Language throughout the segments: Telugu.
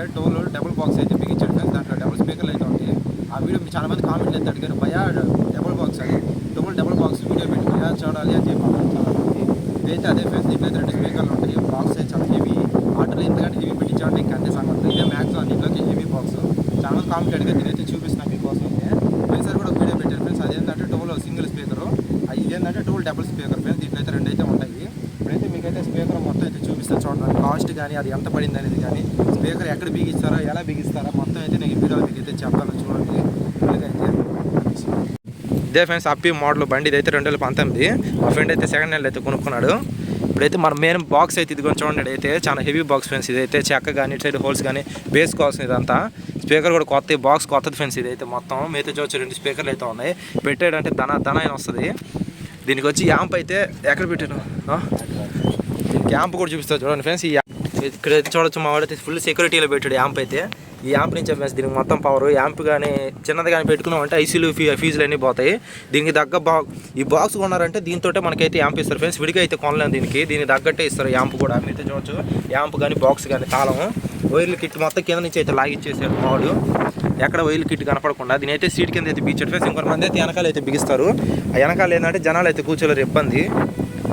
భయ టోల్ డబుల్ బాక్స్ అయితే బిగించాడు ఫ్రెండ్స్ దాంట్లో డబుల్ స్పీకర్లు అయితే ఉంటాయి ఆ వీడియో చాలా మంది కామెంట్లు అయితే అడిగారు భయా డబుల్ బాక్స్ అది టోల్ డబుల్ బాక్స్ వీడియో పెట్టి భయా చూడాలి అని చెప్పి చాలా మంది. ఇదైతే అదే ఫ్రెండ్స్ దీంట్లో అయితే రెండు స్పీకర్లు ఉంటాయి. బాక్స్ అయితే చాలా హెవీ ఆటోలో ఎందుకంటే హెవీ పెట్టించాలంటే ఇంకా అంతే సంగతి. ఇదే మ్యాక్స్ దీంట్లోకి హెవీ బాక్స్ చాలా మంది కామెంట్ అడిగారు నేనైతే చూపిస్తున్నాను మీకోసం అయితే. పోయినసారి కూడా వీడియో పెట్టారు. ఫ్రెండ్స్ అదేంటంటే టోల్ సింగిల్ స్పీకరు ఇదేంటంటే టోల్ డబుల్ స్పీకర్ ఫ్రెండ్స్ దీంట్లో అయితే రెండు అయితే ఉంటాయి. ఇప్పుడైతే మీకైతే స్పీకర్ మొత్తం అయితే చూపి చూడండి కాస్ట్ కానీ అది ఎంత పడింది అనేది కానీ స్పీకర్ ఎక్కడ బిగిస్తారో ఎలా బిగిస్తారో మొత్తం అయితే నేను వీడియో మీకు అయితే చెప్తాను. చూడండి. ఇదే ఫ్రెండ్స్ అప్పి మోడల్ బండి. ఇదైతే రెండు వేల పంతొమ్మిది. మా ఫ్రెండ్ అయితే సెకండ్ హ్యాండ్ అయితే కొనుక్కున్నాడు. ఇప్పుడైతే మన మెయిన్ బాక్స్ అయితే ఇది కొంచెం చూడండి. అయితే చాలా హెవీ బాక్స్ ఫ్రెండ్స్. ఇదైతే చెక్క కానీ ఇటు సైడ్ హోల్స్ కానీ బేస్ కోసం ఇదంతా. స్పీకర్ కూడా కొత్త బాక్స్ కొత్తది ఫ్రెండ్స్ ఇదైతే మొత్తం. మీతో చూడొచ్చు రెండు స్పీకర్లు అయితే ఉన్నాయి. పెట్టాడంటే ధన ధన అయిన వస్తుంది. దీనికి వచ్చి యాంప్ అయితే ఎక్కడ పెట్టాను యాంప్ కూడా చూపిస్తారు చూడండి ఫ్రెండ్స్ ఈ ఇక్కడ చూడొచ్చు మా వాడైతే ఫుల్ సెక్యూరిటీలో పెట్టాడు యాంప్ అయితే. ఈ యాంప్ నుంచి ఫ్రెండ్స్ దీనికి మొత్తం పవర్ యాంప్ కానీ చిన్నది కానీ పెట్టుకున్నాం అంటే ఐసీలు ఫీ ఫీజులు అన్నీ పోతాయి. దీనికి తగ్గ బా ఈ బాక్స్ కొన్నారంటే దీంతో మనకైతే యాంప్ ఇస్తారు ఫ్రెండ్స్. విడిగా అయితే కొనలేము దీనికి. దీనికి తగ్గట్టే ఇస్తారు యాంప్ కూడా. మీతో చూడొచ్చు. యాంప్ కానీ బాక్స్ కానీ తాళం. వైర్లు కిట్ మొత్తం కింద నుంచి అయితే లాగిచ్చేసాడు మావాడు ఎక్కడ వైర్లు కిట్ కనపడకుండా. దీని అయితే సీట్ కింద అయితే బీచ్ ఫ్రెండ్స్. ఇంకొంతమంది అయితే వెనకాల అయితే బిగిస్తారు. ఆ వెనకాల ఏంటంటే జనాలు అయితే కూర్చోలేరు ఇబ్బంది.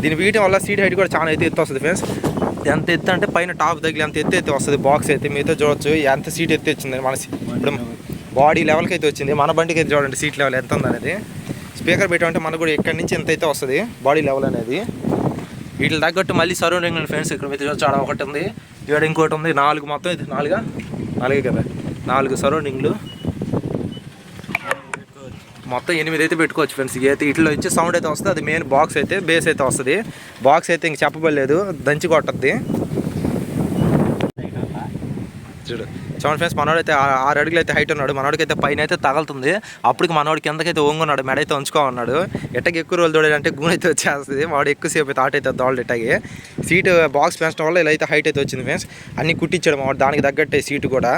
దీని వీయటం వల్ల సీట్ హైట్ కూడా చాలా అయితే ఎత్తు వస్తుంది ఫ్రెండ్స్. ఎంత ఎత్తు అంటే పైన టాప్ తగిలి అంత ఎత్తు అయితే వస్తుంది బాక్స్ అయితే. మీతో చూడొచ్చు. ఎంత సీట్ ఎత్తి వచ్చింది మన ఇప్పుడు బాడీ లెవెల్కి అయితే వచ్చింది. మన బండికి అయితే చూడండి సీట్ లెవెల్ ఎంత ఉంది అనేది స్పీకర్ పెట్టామంటే మనకు కూడా ఎక్కడి నుంచి ఎంత అయితే వస్తుంది బాడీ లెవెల్ అనేది. వీటికి తగ్గట్టు మళ్ళీ సరౌండింగ్ ఫ్రెండ్స్. ఇక్కడ మీద చూడొచ్చు. ఒకటి ఉంది. ఇక్కడ ఇంకోటి ఉంది. నాలుగు మొత్తం ఇది నాలుగా? నాలుగే కదా. నాలుగు సరౌండింగ్లు. మొత్తం ఎనిమిది అయితే పెట్టుకోవచ్చు ఫ్రెండ్స్ అయితే ఇట్లా వచ్చి సౌండ్ అయితే వస్తుంది. అది మెయిన్ బాక్స్ అయితే బేస్ అయితే వస్తుంది. బాక్స్ అయితే ఇంక చెప్పబడలేదు. దంచి కొట్టద్ది. చూడు. చూడండి ఫ్రెండ్స్ మనోడైతే ఆరు అడుగులు అయితే హైట్ ఉన్నాడు. మనోడికి అయితే పైన అయితే తగలుతుంది. అప్పటికి మనోడి కిందకైతే ఒంగున్నాడు మెడ అయితే ఉంచుకో ఉన్నాడు ఎట్టకి ఎక్కువ రోజులు తోడాడంటే గూనె అయితే వచ్చేస్తుంది. వాడు ఎక్కువసేపు అయితే ఆట అయితే దోళ్ళు ఎట్టకి. సీటు బాక్స్ పెంచడం వల్ల ఇలా అయితే హైట్ అయితే వచ్చింది ఫ్రెండ్స్ అన్ని కుట్టించాడు వాడు. దానికి తగ్గట్టే సీటు కూడా.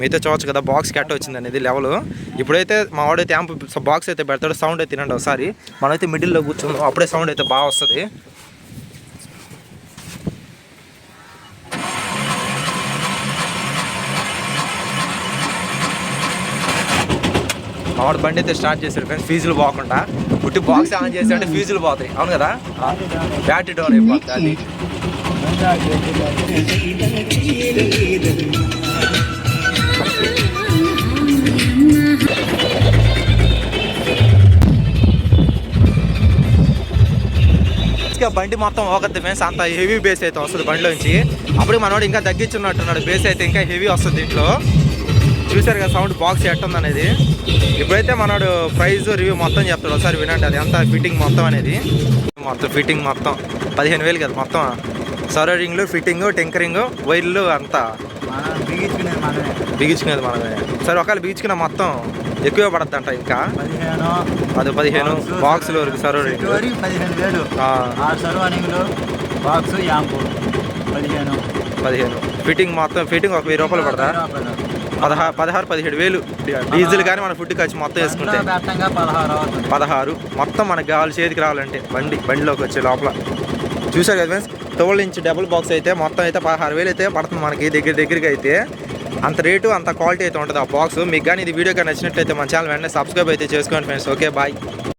మీతో చూడొచ్చు కదా బాక్స్ కట్ వచ్చింది అనేది లెవెల్ ఇప్పుడైతే మా వాడైతే యాంప్ బాక్స్ అయితే పెడతాడు సౌండ్ అయితే తినండి ఒకసారి. మనమైతే మిడిల్లో కూర్చుందాం అప్పుడే సౌండ్ అయితే బాగా వస్తుంది. మా వాడు బండి అయితే స్టార్ట్ చేశాడు ఫ్రెండ్స్ ఫీజులు పోకుండా. పుట్టి బాక్స్ ఆన్ చేసి అంటే ఫీజులు పోతాయి అవును కదా? బ్యాటరీ డౌన్ అయిపోతుంది. ఇంకా బండి మొత్తం ఒకటి ఫ్రెండ్స్ అంత హెవీ బేస్ అయితే వస్తుంది బండిలోంచి. అప్పుడు మనోడు ఇంకా తగ్గించున్నట్టున్నాడు. బేస్ అయితే ఇంకా హెవీ వస్తుంది దీంట్లో. చూసారు కదా సౌండ్ బాక్స్ ఎట్టుంది అనేది ఇప్పుడైతే మనోడు ప్రైజ్ రివ్యూ మొత్తం చెప్తాడు. ఒకసారి వినండి అది ఎంత ఫిట్టింగ్ మొత్తం అనేది. మొత్తం ఫిట్టింగ్ మొత్తం. పదిహేను వేలు కదా మొత్తం. సరౌండింగ్లు ఫిట్టింగ్ టెంకరింగ్ వైర్లు అంతా. బిగించుకునేది మనమే. సరే ఒకవేళ బిగించుకున్న మొత్తం ఎక్కువ పడద్దు అంట ఇంకా అది పదిహేను. బాక్సులు వరకు సరౌండింగ్. పదిహేను వేలు. ఆరు సర్వానింగ్లు బాక్స్ యాంపు. పదిహేను. పదిహేను. ఫిట్టింగ్ మొత్తం ఫిట్టింగ్ ఒక వెయ్యి రూపాయలు పడదా? పదహారు పదహారు పదిహేడు వేలు. డీజిల్ కానీ మన ఫుడ్ ఖర్చు మొత్తం వేసుకుంటే. పదహారు మొత్తం మనకు కావాలి చేతికి రావాలంటే బండి బండిలోకి వచ్చే లోపల. చూసారు కదా friends? Twelve inch double box అయితే మొత్తం అయితే పదహారు వేలు అయితే పడుతుంది మనకి దగ్గర దగ్గరికి అయితే. అంత రేటు అంత క్వాలిటీ అయితే ఉంటుంది ఆ బాక్స్ మీకు కానీ ఇది వీడియో కానీ నచ్చినట్లయితే మన ఛానల్ వెంటనే సబ్స్క్రైబ్ అయితే చేసుకోండి ఫ్రెండ్స్ ఓకే బాయ్